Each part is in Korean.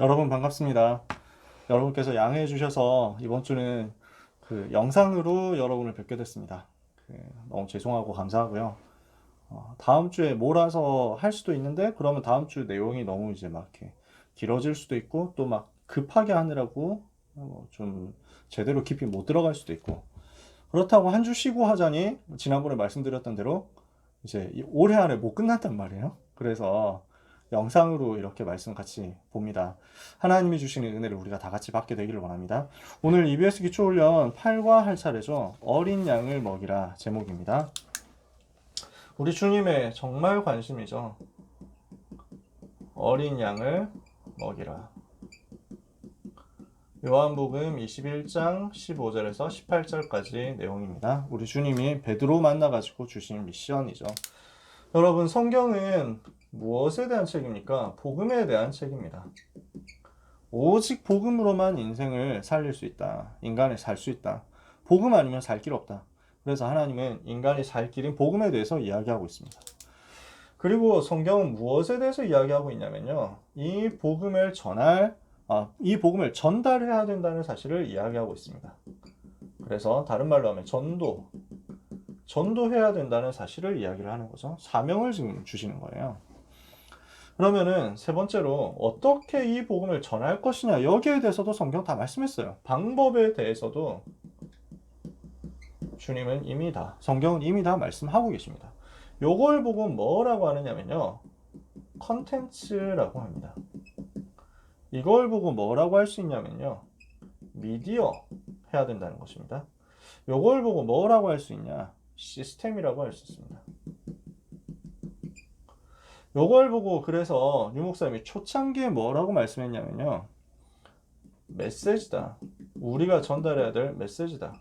여러분 반갑습니다. 여러분께서 양해해 주셔서 이번 주는 그 영상으로 여러분을 뵙게 됐습니다. 그 너무 죄송하고 감사하고요. 어, 다음 주에 몰아서 할 수도 있는데 그러면 다음 주 내용이 너무 이제 막 이렇게 길어질 수도 있고 또 막 급하게 하느라고 어, 좀 제대로 깊이 못 들어갈 수도 있고 그렇다고 한 주 쉬고 하자니 지난번에 말씀드렸던 대로 이제 이 올해 안에 못 끝났단 말이에요. 그래서 영상으로 이렇게 말씀 같이 봅니다. 하나님이 주시는 은혜를 우리가 다 같이 받게 되기를 원합니다. 오늘 EBS 기초훈련 8과 할 차례죠. 어린 양을 먹이라 제목입니다. 우리 주님의 정말 관심이죠. 어린 양을 먹이라. 요한복음 21장 15절에서 18절까지 내용입니다. 우리 주님이 베드로 만나 가지고 주신 미션이죠. 여러분, 성경은 무엇에 대한 책입니까? 복음에 대한 책입니다. 오직 복음으로만 인생을 살릴 수 있다. 인간이 살수 있다. 복음 아니면 살 길 없다. 그래서 하나님은 인간이 살 길인 복음에 대해서 이야기하고 있습니다. 그리고 성경은 무엇에 대해서 이야기하고 있냐면요. 이 복음을 전할, 아, 이 복음을 전달해야 된다는 사실을 이야기하고 있습니다. 그래서 다른 말로 하면 전도, 전도해야 된다는 사실을 이야기를 하는 거죠. 사명을 지금 주시는 거예요. 그러면은 세 번째로 어떻게 이 복음을 전할 것이냐 여기에 대해서도 성경 다 말씀했어요. 방법에 대해서도 주님은 이미 다 성경은 이미 다 말씀하고 계십니다. 요걸 보고 뭐라고 하느냐면요. 컨텐츠라고 합니다. 이걸 보고 뭐라고 할 수 있냐면요. 미디어 해야 된다는 것입니다. 요걸 보고 뭐라고 할 수 있냐? 시스템이라고 할 수 있습니다. 요걸 보고 그래서 유 목사님이 초창기에 뭐라고 말씀했냐면요. 메시지다. 우리가 전달해야 될 메시지다.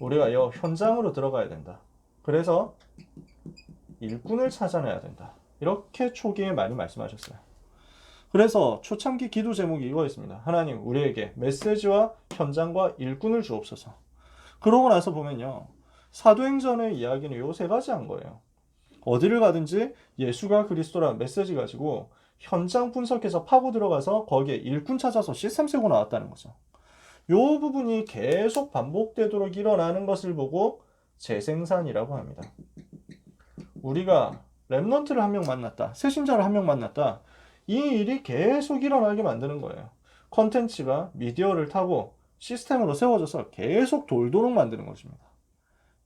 우리가 여 현장으로 들어가야 된다. 그래서 일꾼을 찾아내야 된다. 이렇게 초기에 많이 말씀하셨어요. 그래서 초창기 기도 제목이 이거였습니다. 하나님, 우리에게 메시지와 현장과 일꾼을 주옵소서. 그러고 나서 보면요. 사도행전의 이야기는 요 세 가지 한 거예요. 어디를 가든지 예수가 그리스도라는 메시지 가지고 현장 분석해서 파고 들어가서 거기에 일꾼 찾아서 시스템 세고 나왔다는 거죠. 요 부분이 계속 반복되도록 일어나는 것을 보고 재생산이라고 합니다. 우리가 랩넌트를 한 명 만났다. 새신자를 한 명 만났다. 이 일이 계속 일어나게 만드는 거예요. 컨텐츠가 미디어를 타고 시스템으로 세워져서 계속 돌도록 만드는 것입니다.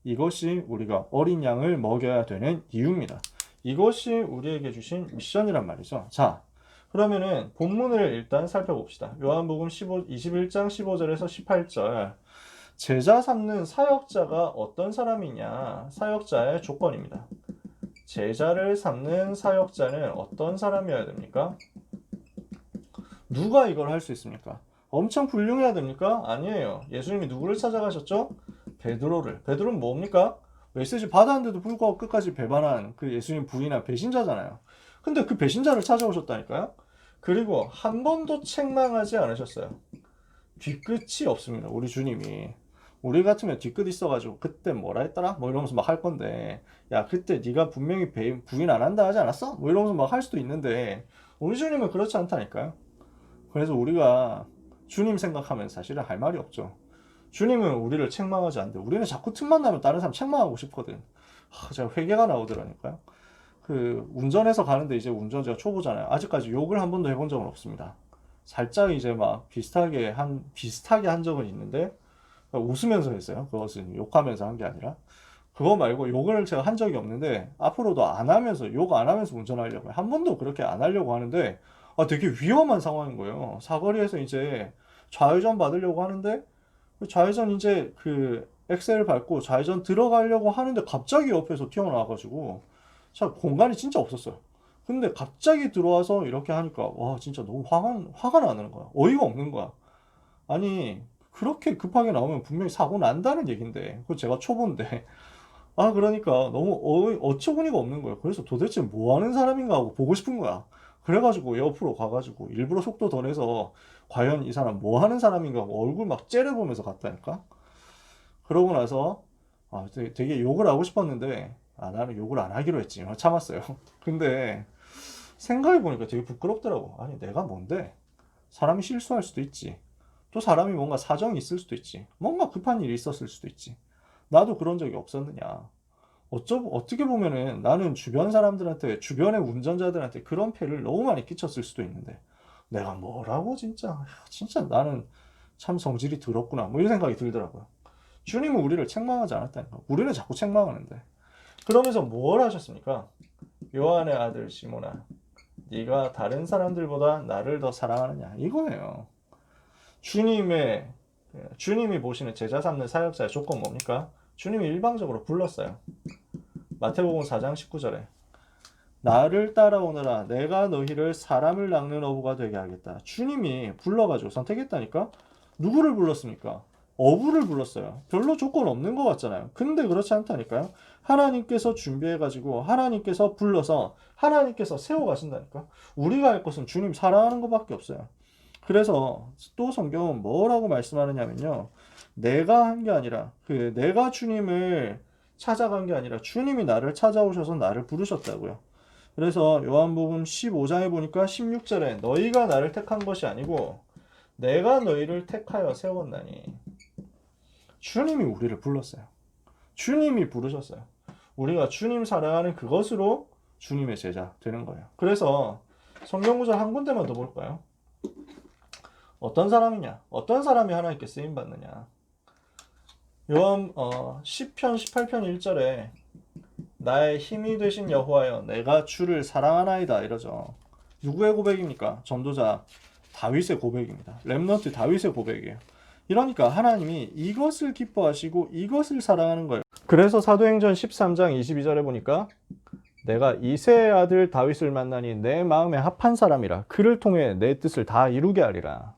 이것이 우리가 어린 양을 먹여야 되는 이유입니다. 이것이 우리에게 주신 미션이란 말이죠. 자, 그러면은 본문을 일단 살펴봅시다. 요한복음 15, 21장 15절에서 18절. 제자 삼는 사역자가 어떤 사람이냐? 사역자의 조건입니다. 제자를 삼는 사역자는 어떤 사람이어야 됩니까? 누가 이걸 할 수 있습니까? 엄청 훌륭해야 됩니까? 아니에요. 예수님이 누구를 찾아가셨죠? 베드로를. 베드로는 뭡니까? 메시지 받았는데도 불구하고 끝까지 배반한 그 예수님 부인한 배신자잖아요. 근데 그 배신자를 찾아오셨다니까요? 그리고 한 번도 책망하지 않으셨어요. 뒤끝이 없습니다. 우리 주님이. 우리 같으면 뒤끝 있어가지고 그때 뭐라 했더라? 뭐 이러면서 막 할 건데 야 그때 네가 분명히 배, 부인 안 한다 하지 않았어? 뭐 이러면서 막 할 수도 있는데 우리 주님은 그렇지 않다니까요. 그래서 우리가 주님 생각하면 사실은 할 말이 없죠. 주님은 우리를 책망하지 않는데 우리는 자꾸 틈만 나면 다른 사람 책망하고 싶거든. 하, 제가 회개가 나오더라니까요. 그 운전해서 가는데 이제 운전 제가 초보잖아요. 아직까지 욕을 한 번도 해본 적은 없습니다. 살짝 이제 막 비슷하게 한 비슷하게 한 적은 있는데 웃으면서 했어요. 그것은 욕하면서 한 게 아니라 그거 말고 욕을 제가 한 적이 없는데 앞으로도 안 하면서 욕 안 하면서 운전하려고 한 번도 그렇게 안 하려고 하는데 아 되게 위험한 상황인 거예요. 사거리에서 이제 좌회전 받으려고 하는데 좌회전 이제 그 엑셀을 밟고 좌회전 들어가려고 하는데 갑자기 옆에서 튀어나와가지고 참 공간이 진짜 없었어요. 근데 갑자기 들어와서 이렇게 하니까 와 진짜 너무 화가 화가 나는 거야. 어이가 없는 거야. 아니 그렇게 급하게 나오면 분명히 사고 난다는 얘긴데 그 제가 초보인데 아 그러니까 너무 어, 어처구니가 없는 거예요. 그래서 도대체 뭐 하는 사람인가 하고 보고 싶은 거야. 그래가지고 옆으로 가가지고 일부러 속도 더 내서 과연 이 사람 뭐 하는 사람인가 얼굴 막 째려보면서 갔다니까. 그러고 나서 아, 되게 욕을 하고 싶었는데 아, 나는 욕을 안 하기로 했지. 참았어요. 근데 생각해보니까 되게 부끄럽더라고. 아니, 내가 뭔데? 사람이 실수할 수도 있지. 또 사람이 뭔가 사정이 있을 수도 있지. 뭔가 급한 일이 있었을 수도 있지. 나도 그런 적이 없었느냐. 어쩌, 어떻게 보면은 나는 주변 사람들한테, 주변의 운전자들한테 그런 폐를 너무 많이 끼쳤을 수도 있는데, 내가 뭐라고 진짜, 야, 진짜 나는 참 성질이 더럽구나. 뭐 이런 생각이 들더라고요. 주님은 우리를 책망하지 않았다니까. 우리는 자꾸 책망하는데. 그러면서 뭘 하셨습니까? 요한의 아들 시몬아, 네가 다른 사람들보다 나를 더 사랑하느냐? 이거예요. 주님의 주님이 보시는 제자 삼는 사역자의 조건 뭡니까? 주님이 일방적으로 불렀어요. 마태복음 4장 19절에 나를 따라오너라 내가 너희를 사람을 낚는 어부가 되게 하겠다. 주님이 불러가지고 선택했다니까? 누구를 불렀습니까? 어부를 불렀어요. 별로 조건 없는 것 같잖아요. 근데 그렇지 않다니까요. 하나님께서 준비해가지고 하나님께서 불러서 하나님께서 세워가신다니까. 우리가 할 것은 주님 사랑하는 것밖에 없어요. 그래서 또 성경은 뭐라고 말씀하느냐면요. 내가 한 게 아니라 그 내가 주님을 찾아간 게 아니라 주님이 나를 찾아오셔서 나를 부르셨다고요. 그래서 요한복음 15장에 보니까 16절에 너희가 나를 택한 것이 아니고 내가 너희를 택하여 세웠나니 주님이 우리를 불렀어요. 주님이 부르셨어요. 우리가 주님 사랑하는 그것으로 주님의 제자 되는 거예요. 그래서 성경 구절 한 군데만 더 볼까요? 어떤 사람이냐? 어떤 사람이 하나님께 쓰임 받느냐? 요한 어, 10편 18편 1절에 나의 힘이 되신 여호와여 내가 주를 사랑하나이다 이러죠. 누구의 고백입니까? 전도자 다윗의 고백입니다. 렘넌트 다윗의 고백이에요. 이러니까 하나님이 이것을 기뻐하시고 이것을 사랑하는 거예요. 그래서 사도행전 13장 22절에 보니까 내가 이세의 아들 다윗을 만나니 내 마음에 합한 사람이라 그를 통해 내 뜻을 다 이루게 하리라.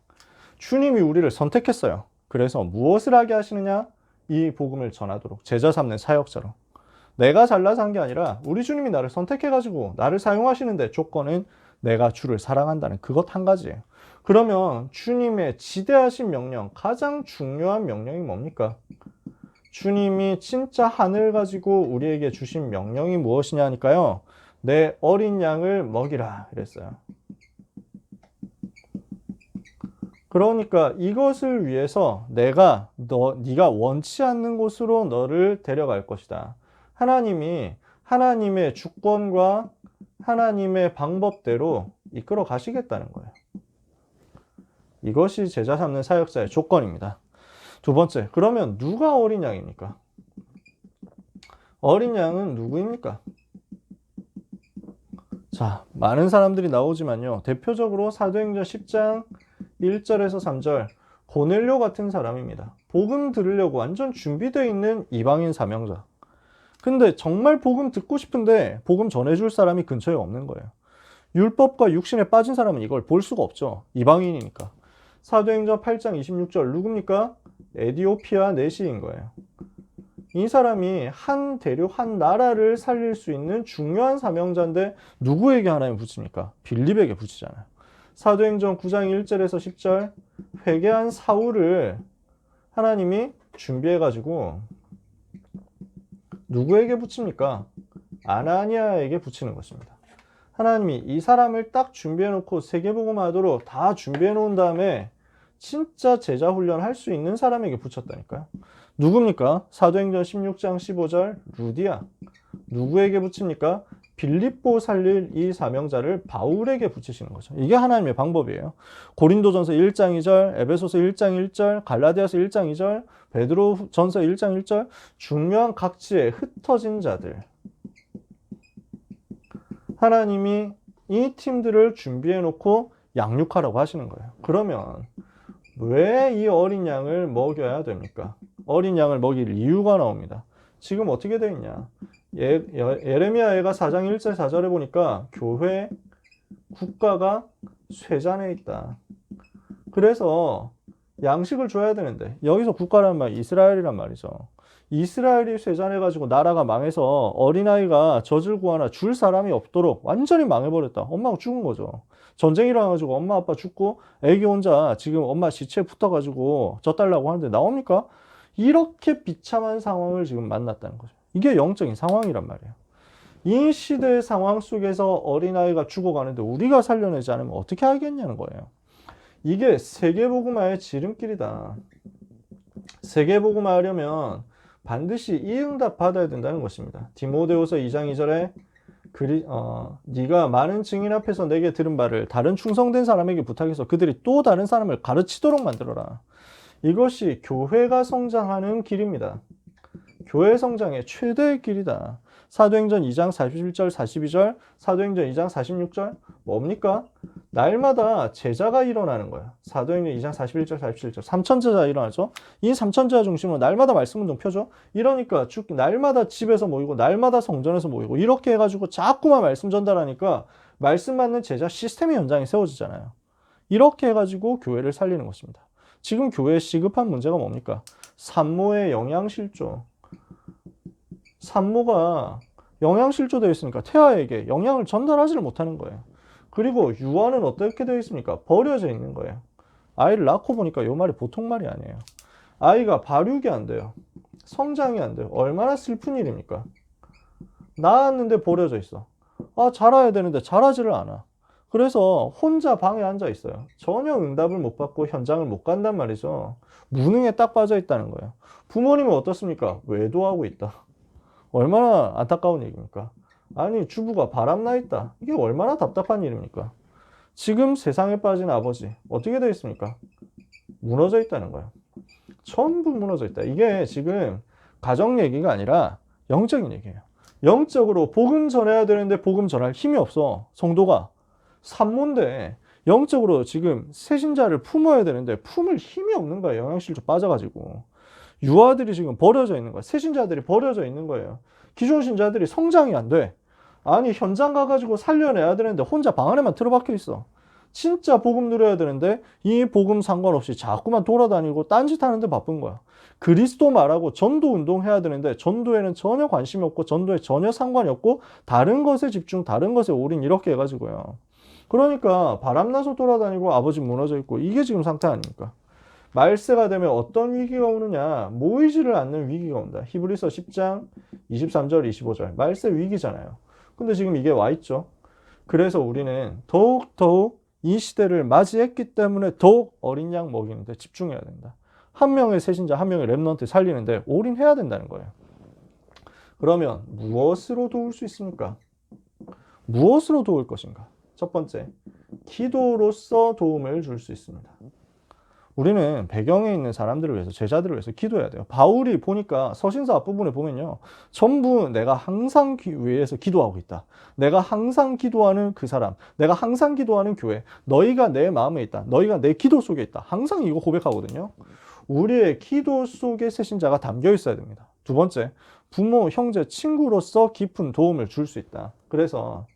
주님이 우리를 선택했어요. 그래서 무엇을 하게 하시느냐? 이 복음을 전하도록 제자 삼는 사역자로. 내가 잘나서 한 게 아니라 우리 주님이 나를 선택해가지고 나를 사용하시는데 조건은 내가 주를 사랑한다는 그것 한 가지예요. 그러면 주님의 지대하신 명령, 가장 중요한 명령이 뭡니까? 주님이 진짜 하늘 가지고 우리에게 주신 명령이 무엇이냐 하니까요. 내 어린 양을 먹이라 그랬어요. 그러니까 이것을 위해서 내가 너 네가 원치 않는 곳으로 너를 데려갈 것이다. 하나님이 하나님의 주권과 하나님의 방법대로 이끌어 가시겠다는 거예요. 이것이 제자 삼는 사역자의 조건입니다. 두 번째, 그러면 누가 어린 양입니까? 어린 양은 누구입니까? 자, 많은 사람들이 나오지만요. 대표적으로 사도행전 10장 1절에서 3절 고넬료 같은 사람입니다. 복음 들으려고 완전 준비되어 있는 이방인 사명자. 근데 정말 복음 듣고 싶은데 복음 전해줄 사람이 근처에 없는 거예요. 율법과 육신에 빠진 사람은 이걸 볼 수가 없죠. 이방인이니까. 사도행전 8장 26절 누굽니까? 에디오피아 내시인 거예요. 이 사람이 한 대륙, 한 나라를 살릴 수 있는 중요한 사명자인데 누구에게 하나님 붙입니까? 빌립에게 붙이잖아요. 사도행전 9장 1절에서 10절 회개한 사울을 하나님이 준비해 가지고 누구에게 붙입니까? 아나니아에게 붙이는 것입니다. 하나님이 이 사람을 딱 준비해 놓고 세계복음 하도록 다 준비해 놓은 다음에 진짜 제자 훈련 할 수 있는 사람에게 붙였다니까요. 누굽니까? 사도행전 16장 15절 루디아. 누구에게 붙입니까? 빌립보 살릴 이 사명자를 바울에게 붙이시는 거죠. 이게 하나님의 방법이에요. 고린도전서 1장 2절, 에베소서 1장 1절, 갈라디아서 1장 2절, 베드로전서 1장 1절 중요한 각지에 흩어진 자들. 하나님이 이 팀들을 준비해 놓고 양육하라고 하시는 거예요. 그러면 왜 이 어린 양을 먹여야 됩니까? 어린 양을 먹일 이유가 나옵니다. 지금 어떻게 되어 있냐? 예, 예레미야 애가 4장 1절 4절에 보니까 교회 국가가 쇠잔에 있다. 그래서 양식을 줘야 되는데 여기서 국가란 말 이스라엘이란 말이죠. 이스라엘이 쇠잔해 가지고 나라가 망해서 어린아이가 젖을 구하나 줄 사람이 없도록 완전히 망해버렸다. 엄마가 죽은 거죠. 전쟁이 일어나가지고 엄마 아빠 죽고 애기 혼자 지금 엄마 시체 붙어가지고 젖달라고 하는데 나옵니까? 이렇게 비참한 상황을 지금 만났다는 거죠. 이게 영적인 상황이란 말이에요. 이 시대의 상황 속에서 어린아이가 죽어가는데 우리가 살려내지 않으면 어떻게 하겠냐는 거예요. 이게 세계복음화의 지름길이다. 세계복음화 하려면 반드시 이 응답 받아야 된다는 것입니다. 디모데후서 2장 2절에 그리, 어, 네가 많은 증인 앞에서 내게 들은 바를 다른 충성된 사람에게 부탁해서 그들이 또 다른 사람을 가르치도록 만들어라. 이것이 교회가 성장하는 길입니다. 교회 성장의 최대의 길이다. 사도행전 2장 41절, 42절, 사도행전 2장 46절, 뭡니까? 날마다 제자가 일어나는 거야. 사도행전 2장 41절, 47절, 삼천제자 일어나죠? 이 삼천제자 중심으로 날마다 말씀 운동 펴죠? 이러니까 쭉 날마다 집에서 모이고, 날마다 성전에서 모이고, 이렇게 해가지고 자꾸만 말씀 전달하니까 말씀 받는 제자 시스템이 현장에 세워지잖아요. 이렇게 해가지고 교회를 살리는 것입니다. 지금 교회에 시급한 문제가 뭡니까? 산모의 영양실조. 산모가 영양실조되어 있으니까 태아에게 영양을 전달하지를 못하는 거예요. 그리고 유아는 어떻게 되어 있습니까? 버려져 있는 거예요. 아이를 낳고 보니까 이 말이 보통 말이 아니에요. 아이가 발육이 안 돼요. 성장이 안 돼요. 얼마나 슬픈 일입니까? 낳았는데 버려져 있어. 아, 자라야 되는데 자라지를 않아. 그래서 혼자 방에 앉아 있어요. 전혀 응답을 못 받고 현장을 못 간단 말이죠. 무능에 딱 빠져 있다는 거예요. 부모님은 어떻습니까? 외도하고 있다. 얼마나 안타까운 얘기입니까? 아니, 주부가 바람나 있다. 이게 얼마나 답답한 일입니까? 지금 세상에 빠진 아버지, 어떻게 되어 있습니까? 무너져 있다는 거예요. 전부 무너져 있다. 이게 지금 가정 얘기가 아니라 영적인 얘기예요. 영적으로 복음 전해야 되는데 복음 전할 힘이 없어. 성도가. 산모인데 영적으로 지금 새신자를 품어야 되는데 품을 힘이 없는 거예요. 영양실조 빠져가지고. 유아들이 지금 버려져 있는 거예요. 새신자들이 버려져 있는 거예요. 기존 신자들이 성장이 안 돼. 아니 현장 가가지고 살려내야 되는데 혼자 방 안에만 틀어박혀 있어. 진짜 복음 누려야 되는데 이 복음 상관없이 자꾸만 돌아다니고 딴짓 하는데 바쁜 거야. 그리스도 말하고 전도 운동 해야 되는데 전도에는 전혀 관심이 없고 전도에 전혀 상관이 없고 다른 것에 집중, 다른 것에 올인 이렇게 해가지고요. 그러니까 바람나서 돌아다니고 아버지 무너져 있고 이게 지금 상태 아닙니까? 말세가 되면 어떤 위기가 오느냐? 모이지를 않는 위기가 온다. 히브리서 10장 23절 25절 말세 위기잖아요. 근데 지금 이게 와 있죠. 그래서 우리는 더욱더욱 이 시대를 맞이했기 때문에 더욱 어린 양 먹이는데 집중해야 된다. 한 명의 세신자, 한 명의 랩런트 살리는데 올인해야 된다는 거예요. 그러면 무엇으로 도울 수 있습니까? 무엇으로 도울 것인가? 첫 번째, 기도로서 도움을 줄 수 있습니다. 우리는 배경에 있는 사람들을 위해서 제자들을 위해서 기도해야 돼요. 바울이 보니까 서신서 앞부분에 보면요. 전부 내가 항상 위해서 기도하고 있다. 내가 항상 기도하는 그 사람, 내가 항상 기도하는 교회, 너희가 내 마음에 있다. 너희가 내 기도 속에 있다. 항상 이거 고백하거든요. 우리의 기도 속에 새신자가 담겨 있어야 됩니다. 두 번째, 부모, 형제, 친구로서 깊은 도움을 줄 수 있다. 그래서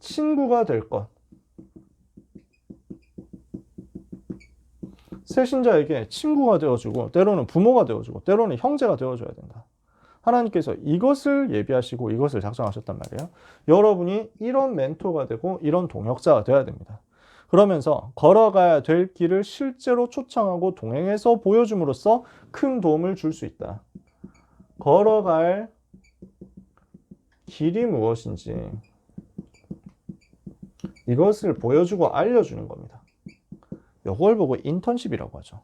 친구가 될 것. 새 신자에게 친구가 되어주고 때로는 부모가 되어주고 때로는 형제가 되어줘야 된다. 하나님께서 이것을 예비하시고 이것을 작성하셨단 말이에요. 여러분이 이런 멘토가 되고 이런 동역자가 되어야 됩니다. 그러면서 걸어가야 될 길을 실제로 초청하고 동행해서 보여줌으로써 큰 도움을 줄 수 있다. 걸어갈 길이 무엇인지 이것을 보여주고 알려주는 겁니다. 이걸 보고 인턴십이라고 하죠.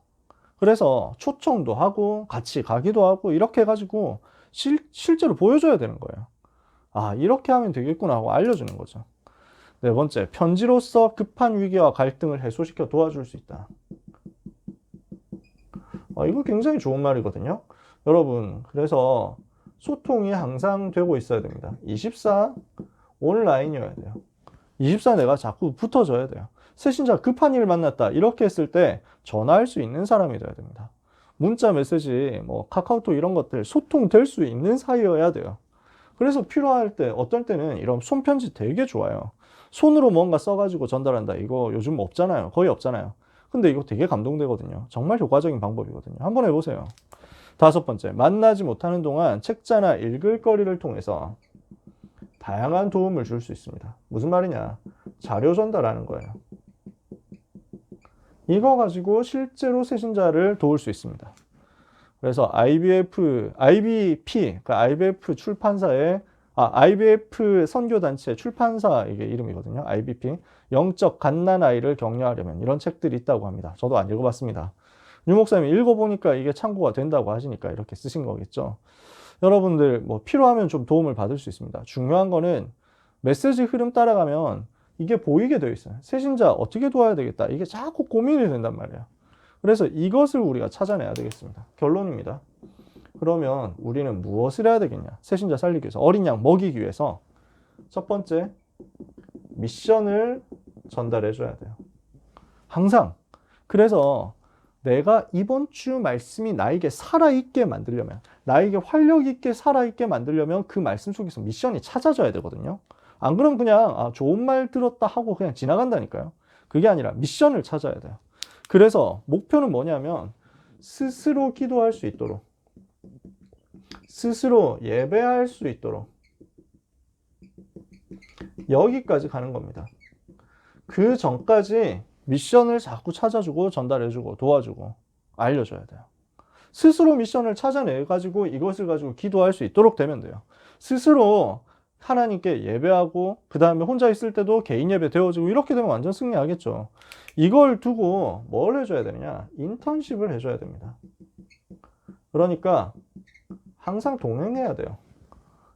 그래서 초청도 하고 같이 가기도 하고 이렇게 해가지고 실, 실제로 보여줘야 되는 거예요. 아, 이렇게 하면 되겠구나 하고 알려주는 거죠. 네 번째, 편지로서 급한 위기와 갈등을 해소시켜 도와줄 수 있다. 아, 이거 굉장히 좋은 말이거든요. 여러분, 그래서 소통이 항상 되고 있어야 됩니다. 24 온라인이어야 돼요. 24 내가 자꾸 붙어줘야 돼요. 새신자 급한 일 만났다. 이렇게 했을 때 전화할 수 있는 사람이 돼야 됩니다. 문자 메시지, 뭐 카카오톡 이런 것들 소통될 수 있는 사이여야 돼요. 그래서 필요할 때 어떨 때는 이런 손편지 되게 좋아요. 손으로 뭔가 써가지고 전달한다. 이거 요즘 없잖아요. 거의 없잖아요. 근데 이거 되게 감동되거든요. 정말 효과적인 방법이거든요. 한번 해보세요. 다섯 번째, 만나지 못하는 동안 책자나 읽을 거리를 통해서 다양한 도움을 줄 수 있습니다. 무슨 말이냐? 자료 전달하는 거예요. 이거 가지고 실제로 새신자를 도울 수 있습니다. 그래서 IBF, IBP, 그러니까 IBF 출판사의 아, IBF 선교단체 출판사 이게 이름이거든요. IBP. 영적 갓난 아이를 격려하려면 이런 책들이 있다고 합니다. 저도 안 읽어봤습니다. 유 목사님이 읽어보니까 이게 참고가 된다고 하시니까 이렇게 쓰신 거겠죠. 여러분들 뭐 필요하면 좀 도움을 받을 수 있습니다. 중요한 거는 메시지 흐름 따라가면 이게 보이게 되어 있어요. 새신자 어떻게 도와야 되겠다. 이게 자꾸 고민이 된단 말이에요. 그래서 이것을 우리가 찾아내야 되겠습니다. 결론입니다. 그러면 우리는 무엇을 해야 되겠냐? 새신자 살리기 위해서, 어린 양 먹이기 위해서 첫 번째 미션을 전달해 줘야 돼요. 항상. 그래서 내가 이번 주 말씀이 나에게 살아있게 만들려면, 나에게 활력 있게 살아있게 만들려면 그 말씀 속에서 미션이 찾아져야 되거든요. 안 그러면 그냥 아, 좋은 말 들었다 하고 그냥 지나간다니까요. 그게 아니라 미션을 찾아야 돼요. 그래서 목표는 뭐냐면 스스로 기도할 수 있도록 스스로 예배할 수 있도록 여기까지 가는 겁니다. 그 전까지 미션을 자꾸 찾아주고 전달해주고 도와주고 알려줘야 돼요. 스스로 미션을 찾아내 가지고 이것을 가지고 기도할 수 있도록 되면 돼요. 스스로 하나님께 예배하고 그 다음에 혼자 있을 때도 개인 예배 되어지고 이렇게 되면 완전 승리하겠죠. 이걸 두고 뭘 해줘야 되느냐? 인턴십을 해줘야 됩니다. 그러니까 항상 동행해야 돼요.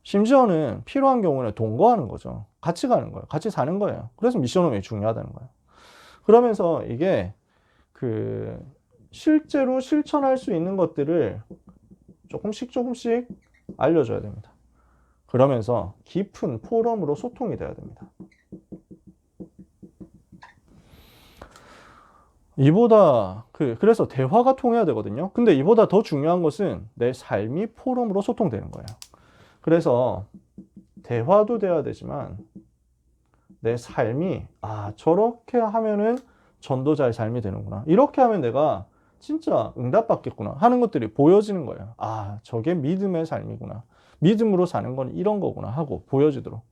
심지어는 필요한 경우는 동거하는 거죠. 같이 가는 거예요. 같이 사는 거예요. 그래서 미션홈이 중요하다는 거예요. 그러면서 이게 그 실제로 실천할 수 있는 것들을 조금씩 조금씩 알려줘야 됩니다. 그러면서 깊은 포럼으로 소통이 돼야 됩니다. 이보다 그 그래서 대화가 통해야 되거든요. 근데 이보다 더 중요한 것은 내 삶이 포럼으로 소통되는 거예요. 그래서 대화도 돼야 되지만 내 삶이 아 저렇게 하면은 전도자의 삶이 되는구나. 이렇게 하면 내가 진짜 응답받겠구나 하는 것들이 보여지는 거예요. 아 저게 믿음의 삶이구나. 믿음으로 사는 건 이런 거구나 하고 보여지도록.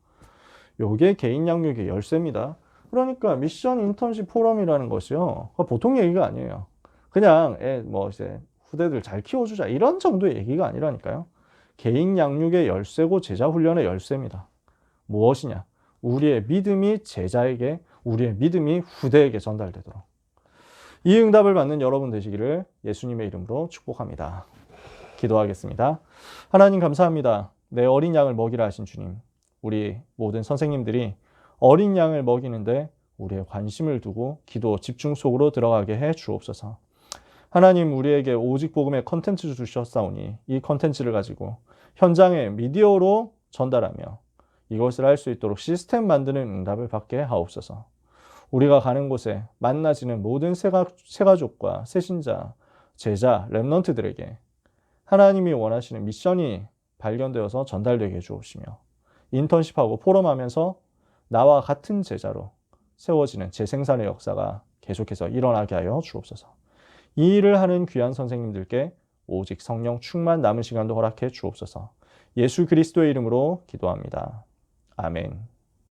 요게 개인 양육의 열쇠입니다. 그러니까 미션 인턴십 포럼이라는 것이요. 보통 얘기가 아니에요. 그냥 애 뭐 이제 후대들 잘 키워주자 이런 정도의 얘기가 아니라니까요. 개인 양육의 열쇠고 제자 훈련의 열쇠입니다. 무엇이냐? 우리의 믿음이 제자에게, 우리의 믿음이 후대에게 전달되도록. 이 응답을 받는 여러분 되시기를 예수님의 이름으로 축복합니다. 기도하겠습니다. 하나님 감사합니다. 내 어린 양을 먹이라 하신 주님. 우리 모든 선생님들이 어린 양을 먹이는데 우리의 관심을 두고 기도 집중 속으로 들어가게 해 주옵소서. 하나님 우리에게 오직 복음의 컨텐츠 주셨사오니 이 컨텐츠를 가지고 현장에 미디어로 전달하며 이것을 할 수 있도록 시스템 만드는 응답을 받게 하옵소서. 우리가 가는 곳에 만나지는 모든 새가, 새가족과 새신자, 제자, 랩넌트들에게 하나님이 원하시는 미션이 발견되어서 전달되게 해주옵시며 인턴십하고 포럼하면서 나와 같은 제자로 세워지는 재생산의 역사가 계속해서 일어나게 하여 주옵소서. 이 일을 하는 귀한 선생님들께 오직 성령 충만 남은 시간도 허락해 주옵소서. 예수 그리스도의 이름으로 기도합니다. 아멘.